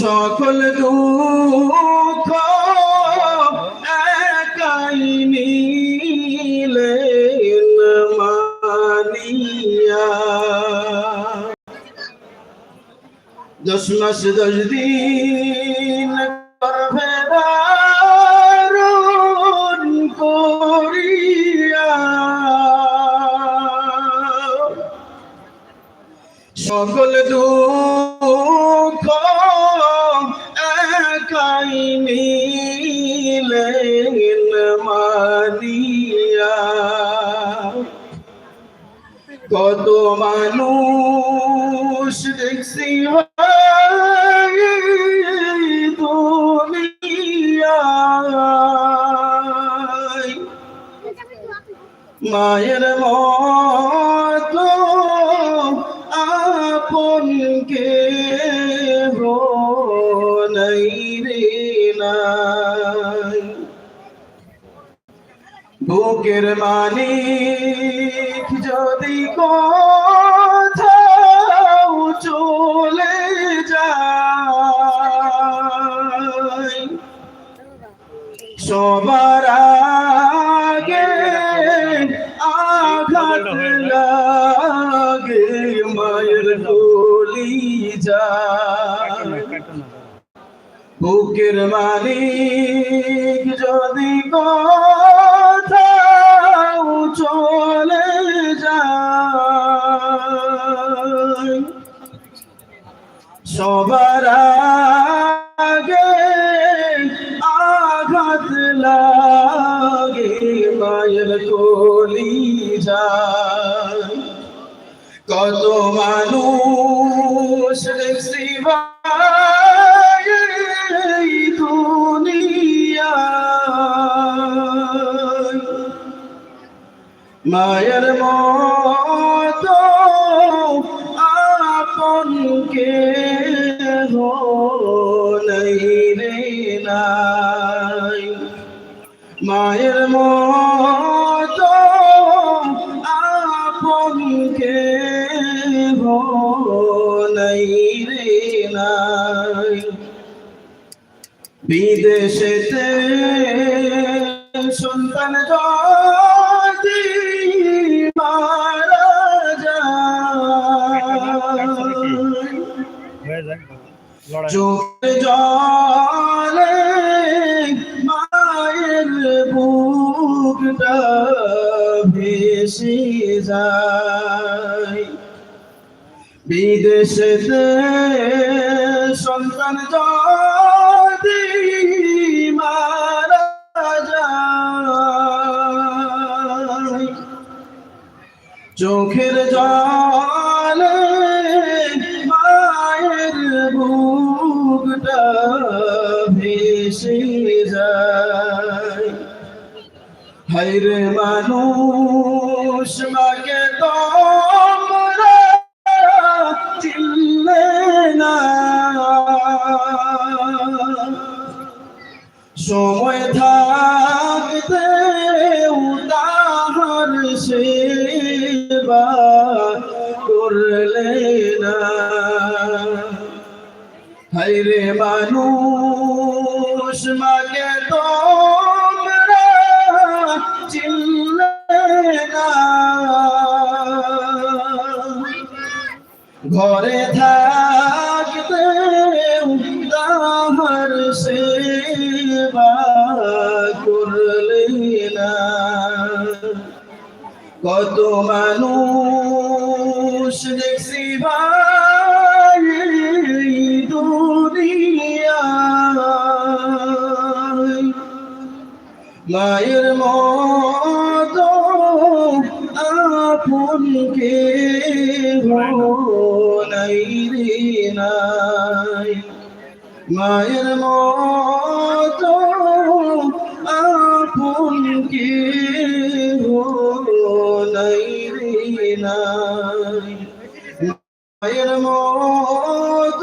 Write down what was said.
সকল দুঃখ একাই নিলেন মানিয়া। দশ মাস দশ দিন করিয়া। সকল দুঃখ একাই নিলেন মানিয়া কত মানুষ দেখছি মায়ের মত বুকের মালিক যদি কোথাও চলে যায়। সবার আগে আঘাত লাগে, মায়ের গলি যায়। বুকের মালিক যদি কোথাও চলে যায়। সবার আগে আঘাত লাগে মায়ের কলি যায় কত মানুষ মায়ের মত আপন কে নাই। মায়ের মত আপন কে নাই। রে বিদেশেতে সন্তান যদি চোখে জলে মায়ের বুকটা ভেসে যায়। বিদেশেতে সন্তান যদি মারা যায় চোখের জলে বুকটা ভেসে যায়। হাইরে মানুষ মাকে তোমরা চিনলে না। সময় থাকতে হাইরে মানুষ মাকে তোমরা চিনলে না। ঘরে থাকতে উদাহর সেবা করলে না। কত মানুষ দেখছি ভাই আপন কে নাই রে নাই। মায়ের মত আপন কে নাই রে নাই। মায়ের মত